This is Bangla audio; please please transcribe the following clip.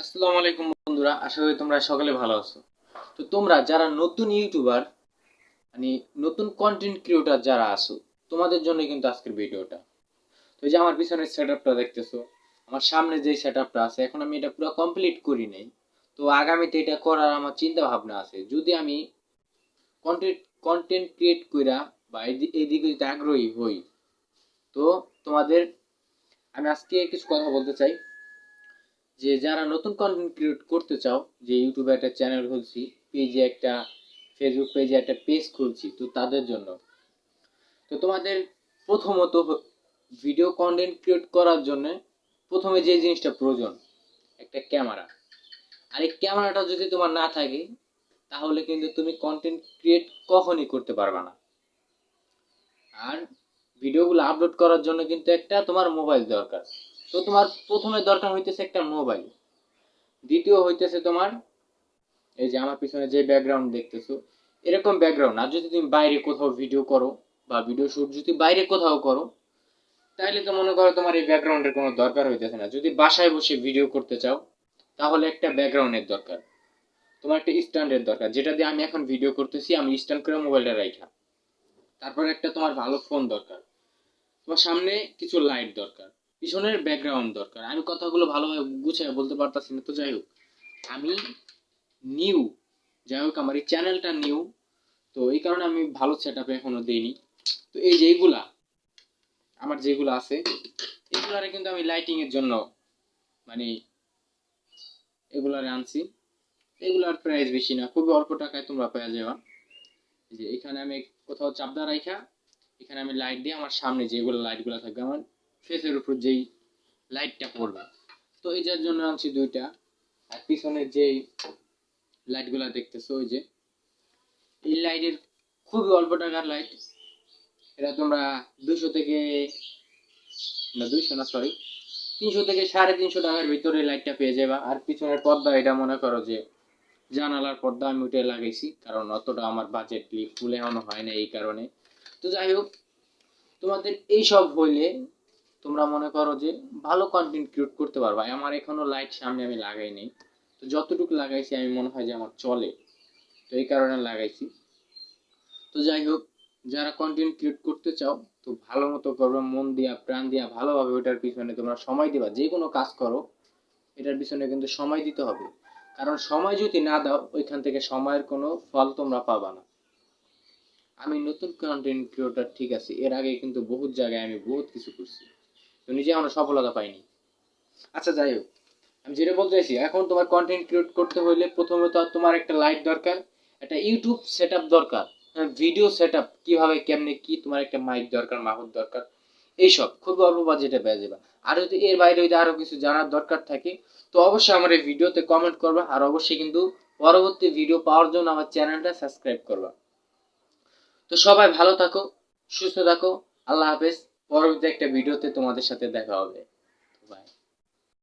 আসসালামু আলাইকুম বন্ধুরা, আশা করি তোমরা ভালো আছো। তো তোমরা যারা নতুন ইউটিউবার মানে নতুন কন্টেন্ট ক্রিয়েটর যারা তোমাদের জন্য কিন্তু আজকের ভিডিওটা। তো যে আমার সেট আপটা দেখতেছো, আমার সামনে যে সেট আপটা আছে, এখন আমি এটা পুরো কমপ্লিট করি নাই। তো আগামীতে এটা করার আমার চিন্তা ভাবনা আছে। যদি আমি কন্টেন্ট কন্টেন্ট ক্রিয়েট কইরা বা এই- এই যদি আগ্রহী হই, তো তোমাদের, আমি আজকে কিছু কথা বলতে চাই। যে যারা নতুন কন্টেন্ট ক্রিয়েট করতে চাও, যে ইউটিউবে একটা চ্যানেল খুলছি পেজে একটা ফেসবুক পেজে একটা পেজ খুলছি, তো তাদের জন্য। তো তোমাদের প্রথমত ভিডিও কন্টেন্ট ক্রিয়েট করার জন্য প্রথমে যে জিনিসটা প্রয়োজন, একটা ক্যামেরা আর এই ক্যামেরাটা যদি তোমার না থাকে, তাহলে কিন্তু তুমি কন্টেন্ট ক্রিয়েট কখনই করতে পারবে না। আর ভিডিওগুলো আপলোড করার জন্য কিন্তু একটা তোমার মোবাইল দরকার। তো তোমার প্রথমে দরকার হইতেছে একটা মোবাইল দ্বিতীয় হইতেছে তোমার, এই যে আমার পিছনে যে ব্যাকগ্রাউন্ড দেখতেছো, এরকম ব্যাকগ্রাউন্ড আর যদি তুমি বাইরে কোথাও ভিডিও করো বা ভিডিও শুট যদি বাইরে কোথাও করো তাহলে তো মনে করো তোমার এই ব্যাকগ্রাউন্ডের কোনো দরকার হইতেছে না। যদি বাসায় বসে ভিডিও করতে চাও, তাহলে একটা ব্যাকগ্রাউন্ডের দরকার। তোমার একটা স্ট্যান্ডের দরকার, যেটা দিয়ে আমি এখন ভিডিও করতেছি, আমি স্ট্যান্ড করে মোবাইলটা রাখা তারপর একটা তোমার ভালো ফোন দরকার। তোমার সামনে কিছু লাইট দরকার। পিছনের ব্যাকগ্রাউন্ড দরকার। আমি কথাগুলো ভালোভাবে গুছিয়ে বলতে পারতাছি না, তো যাই হোক। আমি নিউ যাই হোক, আমার এই চ্যানেলটা নিউ তো এই কারণে আমি ভালো সেট আপে এখনও দিইনি। তো এই যে এইগুলা আমার যেগুলো আছে, এগুলারে কিন্তু আমি লাইটিং এর জন্য মানে এগুলারে আনছি। এগুলার প্রাইস বেশি না, খুবই অল্প টাকায় তোমরা পেয়ে যাবা। যে এখানে আমি কোথাও চাপদা রাখা এখানে আমি লাইট দিয়ে আমার সামনে যেগুলো লাইটগুলো থাকবে, আমার ফেসের উপর যেই লাইটটা পড়বে। তো এই যার জন্য আনছি দুইটা। আর পিছনে যেই লাইটগুলো দেখতেছো, ওই যে, এই লাইটের খুবই অল্প টাকার লাইট এটা তোমরা দুশো থেকে, না, দুইশো না সরি তিনশো থেকে সাড়ে তিনশো টাকার ভিতরে লাইটটা পেয়ে যাবা। আর পিছনের পর্দা, এটা মনে করো যে, জানালার পর্দা, আমি উঠে লাগাইছি, কারণ অতটা আমার বাজেট ফুল এখনও হয় না এই কারণে। তো যাই হোক, তোমাদের এইসব হইলে তোমরা মনে করো যে ভালো কন্টেন্ট ক্রিয়েট করতে পারবা। আমার এখনও লাইট সামনে আমি লাগাই নাই। তো যতটুকু লাগাইছি, আমি মনে হয় যে আমার চলে। তো এই কারণে লাগাইছি। তো যাই হোক, যারা কন্টেন্ট ক্রিয়েট করতে চাও, তো ভালো মতো করবে, মন দিয়া, প্রাণ দিয়া, ভালোভাবে ওটার পিছনে তোমরা সময় দিবা। যে কোনো কাজ করো, এটার পিছনে কিন্তু সময় দিতে হবে। কারণ সময় যদি না দাও, ওইখান থেকে সময়ের কোনো ফল তোমরা পাবা না। আমি নতুন কন্টেন্ট ক্রিয়েটর ঠিক আছে। এর আগে কিন্তু বহুত জায়গায় আমি বহুত কিছু করছি। তো নিজে এখনও সফলতা পাইনি। আচ্ছা যাই হোক। আমি যেটা বলতে চাইছি, এখন তোমার কন্টেন্ট ক্রিয়েট করতে হলে প্রথমে তো তোমার একটা লাইট দরকার, একটা ইউটিউব সেট দরকার ভিডিও সেট আপ কীভাবে, কেমনে, কি তোমার একটা মাইক দরকার, মাহুত দরকার, এইসব খুব অল্প বাজেটে পেয়ে যাবে। আর যদি এর বাইরে যদি আরও কিছু জানার দরকার থাকে, তো অবশ্যই আমার এই ভিডিওতে কমেন্ট করবা, আর অবশ্যই কিন্তু পরবর্তী ভিডিও পাওয়ার জন্য আমার চ্যানেলটা সাবস্ক্রাইব করবা। তো সবাই ভালো থাকো, সুস্থ থাকো, আল্লাহ হাফেজ। পরবর্তী একটা ভিডিওতে তোমাদের সাথে দেখা হবে। বাই